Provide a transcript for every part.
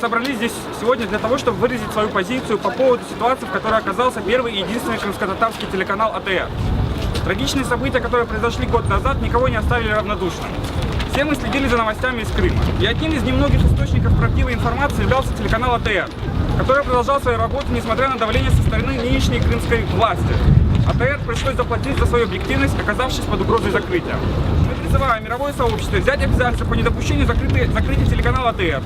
собрались здесь сегодня для того, чтобы выразить свою позицию по поводу ситуации, в которой оказался первый и единственный крымско-татарский телеканал АТР. Трагичные события, которые произошли год назад, никого не оставили равнодушным. Все мы следили за новостями из Крыма. И одним из немногих источников правдивой информации являлся телеканал АТР, который продолжал свою работу, несмотря на давление со стороны нынешней крымской власти. АТР пришлось заплатить за свою объективность, оказавшись под угрозой закрытия. Мы призываем мировое сообщество взять обязательства по недопущению закрытия, закрытия телеканала АТР.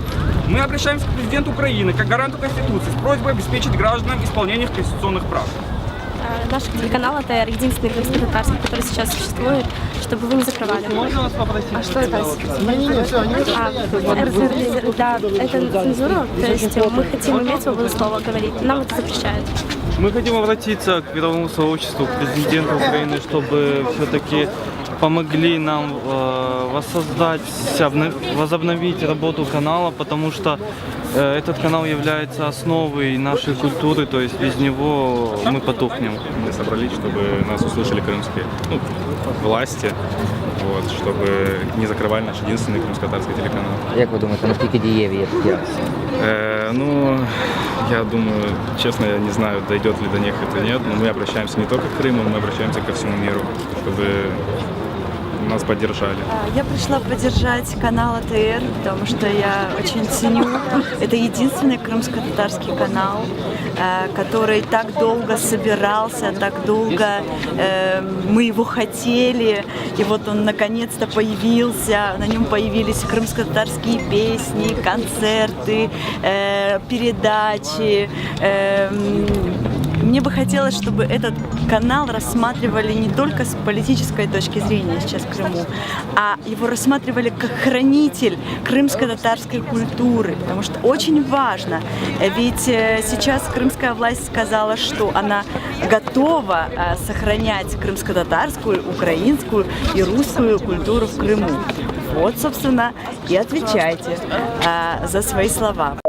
Мы обращаемся к президенту Украины как гаранту Конституции с просьбой обеспечить гражданам исполнение их конституционных прав. Э, Наш телеканал АТР единственный крымско-татарский, который сейчас существует, чтобы вы не закрывали. Можно вас попросить? А что это? А, РФ, да, это цензура, то есть мы хотим иметь свободу слова говорить, нам это запрещают. Мы хотим обратиться к мировому сообществу, к президенту Украины, чтобы все-таки помогли нам э, воссоздать, обно- возобновить работу канала, потому что этот канал является основой нашей культуры, то есть без него мы потухнем. Мы собрались, чтобы нас услышали крымские ну, власти, вот, чтобы не закрывали наш единственный крымско-татарский телеканал. Як ви думаєте, наскільки дієві є такі акції? Э, ну, я думаю, честно, я не знаю, дойдет ли до них это нет, но мы обращаемся не только к Крыму, мы обращаемся ко всему миру, чтобы нас поддержали. Я пришла поддержать канал АТР, потому что я очень ценю. Это единственный крымско-татарский канал, э, который так долго собирался, так долго э, мы его хотели. И вот он наконец-то появился. На нем появились крымско-татарские песни, концерты, э, передачи. Мне бы хотелось, чтобы этот канал рассматривали не только с политической точки зрения сейчас Крыму, а его рассматривали как хранитель крымско-татарской культуры, потому что очень важно, ведь э, сейчас крымская власть сказала, что она готова э, сохранять крымско-татарскую, украинскую и русскую культуру в Крыму. Вот, собственно, и отвечайте э, за свои слова.